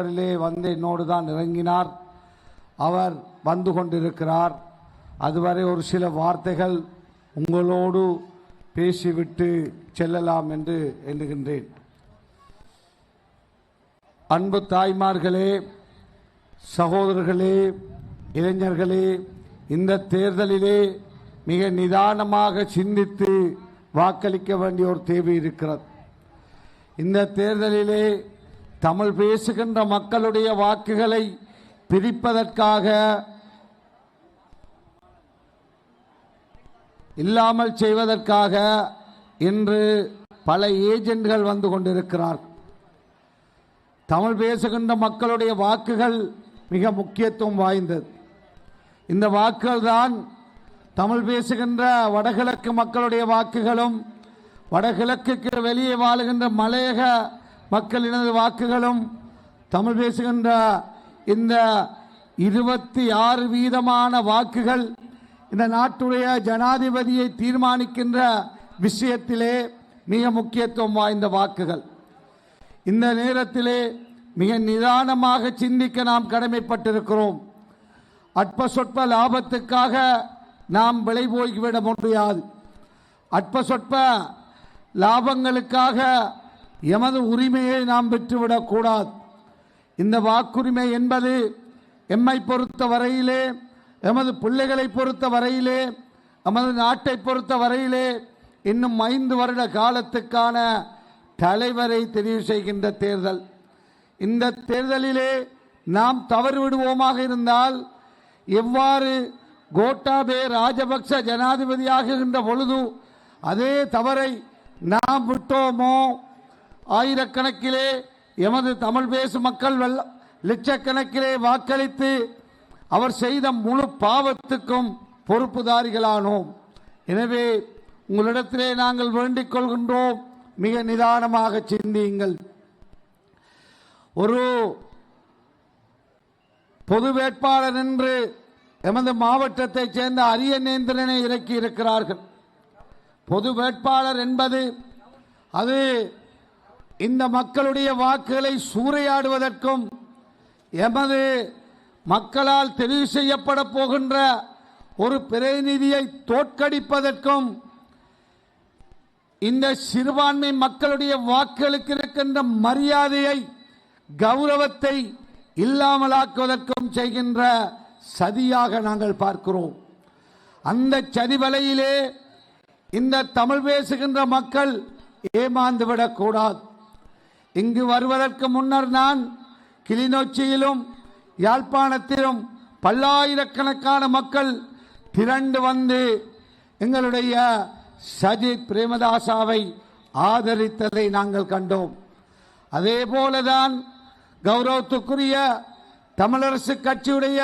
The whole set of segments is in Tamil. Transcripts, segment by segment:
வந்து என்னோடு தான் இறங்கினார். அவர் வந்து கொண்டிருக்கிறார். அதுவரை ஒரு சில வார்த்தைகள் உங்களோடு பேசிவிட்டு செல்லலாம் என்று எண்ணுகின்றேன். அன்பு தாய்மார்களே சகோதரர்களே இளைஞர்களே இந்த தேர்தலிலே மிக நிதானமாக சிந்தித்து வாக்களிக்க வேண்டிய ஒரு தேவை இருக்கிறது. இந்த தேர்தலிலே தமிழ் பேசுகின்ற மக்களுடைய வாக்குகளை பிரிப்பதற்காக இல்லாமல் செய்வதற்காக இன்று பல ஏஜென்ட்கள் வந்து கொண்டிருக்கிறார். தமிழ் பேசுகின்ற மக்களுடைய வாக்குகள் மிக முக்கியத்துவம் வாய்ந்தது. இந்த வாக்குகள் தான் தமிழ் பேசுகின்ற வடகிழக்கு மக்களுடைய வாக்குகளும் வடகிழக்குக்கு வெளியே வாழுகின்ற மலையக மக்களினது வாக்குகளும் தமிழ் பேசுகின்ற இந்த இருபத்தி ஆறு வீதமான வாக்குகள் இந்த நாட்டுடைய ஜனாதிபதியை தீர்மானிக்கின்ற விஷயத்திலே மிக முக்கியத்துவம் வாய்ந்த வாக்குகள். இந்த நேரத்திலே மிக நிதானமாக சிந்திக்க நாம் கடமைப்பட்டிருக்கிறோம். அற்ப சொற்ப லாபத்துக்காக நாம் விலை போய்விட முடியாது. அற்ப சொற்ப லாபங்களுக்காக எமது உரிமையை நாம் பெற்றுவிடக் கூடாது இந்த வாக்குரிமை என்பது எம்மை பொறுத்த வரையிலே எமது பிள்ளைகளை பொறுத்த வரையிலே எமது நாட்டை பொறுத்த வரையிலே இன்னும் ஐந்து வருட காலத்துக்கான தலைவரை தெரிவு செய்கின்ற தேர்தல். இந்த தேர்தலிலே நாம் தவறு விடுவோமாக இருந்தால் எவ்வாறு கோட்டாபே ராஜபக்ச ஜனாதிபதியாகுகின்ற பொழுது அதே தவறை நாம் விட்டோமோ? ஆயிரக்கணக்கிலே எமது தமிழ் பேசும் மக்கள் லட்சக்கணக்கிலே வாக்களித்து அவர் செய்த முழு பாவத்துக்கும் பொறுப்புதாரிகளானோம். எனவே உங்களிடத்திலே நாங்கள் வேண்டிக் கொள்கின்றோம். மிக நிதானமாக சிந்தியுங்கள். ஒரு பொது வேட்பாளர் என்று எமது மாவட்டத்தைச் சேர்ந்த அரியநேந்திரனை இறக்கி இருக்கிறார்கள் பொது வேட்பாளர் என்பது அது இந்த மக்களுடைய வாக்குகளை சூறையாடுவதற்கும் எமது மக்களால் தெரிவு செய்யப்பட போகின்ற ஒரு பிரதிநிதியை தோற்கடிப்பதற்கும் இந்த சிறுபான்மை மக்களுடைய வாக்குகளுக்கு இருக்கின்ற மரியாதையை கௌரவத்தை இல்லாமலாக்குவதற்கும் செய்கின்ற சதியாக நாங்கள் பார்க்கிறோம். அந்த சதி வலையிலே இந்த தமிழ் பேசுகின்ற மக்கள் ஏமாந்து விடக்கூடாது இங்கு வருவதற்கு முன்னர் நான் கிளிநொச்சியிலும் யாழ்ப்பாணத்திலும் பல்லாயிரக்கணக்கான மக்கள் திரண்டு வந்து எங்களுடைய சஜித் பிரேமதாசாவை ஆதரித்ததை நாங்கள் கண்டோம். அதே போலதான் கௌரவத்துக்குரிய தமிழரசு கட்சியுடைய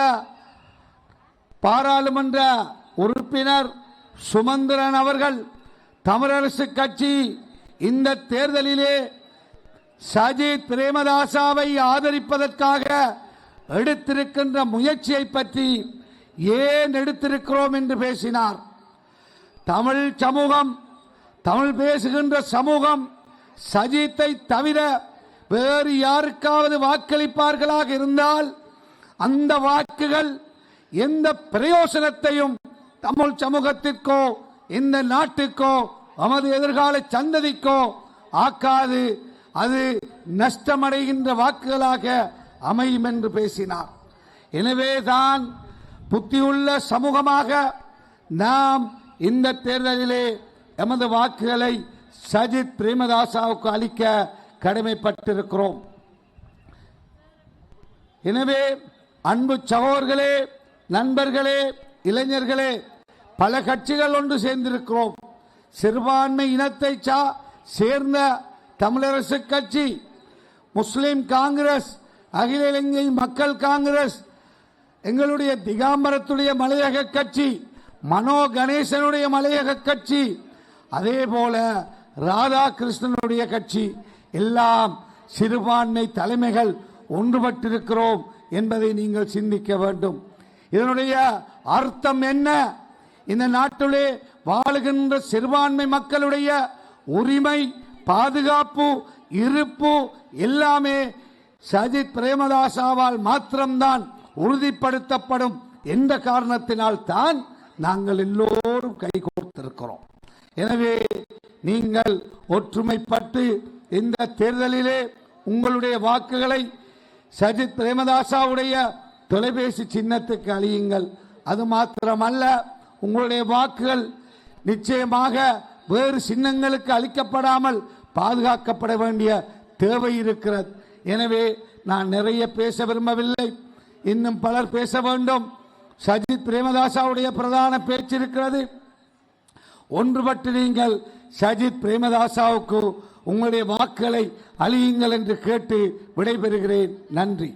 பாராளுமன்ற உறுப்பினர் சுமந்திரன் அவர்கள் தமிழரசு கட்சி இந்த தேர்தலிலே சஜித் பிரேமதாசாவை ஆதரிப்பதற்காக எடுத்திருக்கின்ற முயற்சியை பற்றி ஏன் எடுத்திருக்கிறோம் என்று பேசினார். தமிழ் சமூகம் தமிழ் பேசுகின்ற சமூகம் சஜித்தை தவிர வேறு யாருக்காவது வாக்களிப்பார்களாக இருந்தால் அந்த வாக்குகள் எந்த பிரயோசனத்தையும் தமிழ் சமூகத்திற்கோ இந்த நாட்டுக்கோ நமது எதிர்கால சந்ததிக்கோ ஆக்காது அது நஷ்டமடைகின்ற வாக்குகளாக அமையும் என்று பேசினார். எனவேதான் புத்தியுள்ள சமூகமாக நாம் இந்த தேர்தலிலே எமது வாக்குகளை சஜித் பிரேமதாசாவுக்கு அளிக்க கடமைப்பட்டிருக்கிறோம். எனவே அன்பு சகோதர்களே நண்பர்களே இளைஞர்களே பல கட்சிகள் ஒன்று சேர்ந்திருக்கிறோம். சிறுபான்மை இனத்தை சா- சேர்ந்த தமிழரசு கட்சி முஸ்லிம் காங்கிரஸ் அகில இலங்கை மக்கள் காங்கிரஸ் எங்களுடைய திகாம்பரத்துடைய மலையக கட்சி மனோ கணேசனுடைய மலையக கட்சி அதே போல ராதாகிருஷ்ணனுடைய கட்சி எல்லாம் சிறுபான்மை தலைமைகள் ஒன்றுபட்டிருக்கிறோம் என்பதை நீங்கள் சிந்திக்க வேண்டும். இதனுடைய அர்த்தம் என்ன? இந்த நாட்டிலே வாழுகின்ற சிறுபான்மை மக்களுடைய உரிமை பாதுகாப்பு இருப்பு எல்லாமே சஜித் பிரேமதாசாவால் மாத்திரம்தான் உறுதிப்படுத்தப்படும் என்ற காரணத்தினால் தான் நாங்கள் எல்லோரும் கைகோர்த்திருக்கிறோம் எனவே நீங்கள் ஒற்றுமைப்பட்டு இந்த தேர்தலிலே உங்களுடைய வாக்குகளை சஜித் பிரேமதாசாவுடைய தொலைபேசி சின்னத்துக்கு அழியுங்கள். அது மாத்திரமல்ல உங்களுடைய வாக்குகள் நிச்சயமாக வேறு சின்னங்களுக்கு அளிக்கப்படாமல் பாதுகாக்கப்பட வேண்டிய தேவை இருக்கிறது. எனவே நான் நிறைய பேச விரும்பவில்லை. இன்னும் பலர் பேச வேண்டும். சஜித் பிரேமதாசாவுடைய பிரதான பேச்சு இருக்கிறது. ஒன்றுபட்டு நீங்கள் சஜித் பிரேமதாசாவுக்கு உங்களுடைய வாக்குகளை அழியுங்கள் என்று கேட்டு விடைபெறுகிறேன். நன்றி.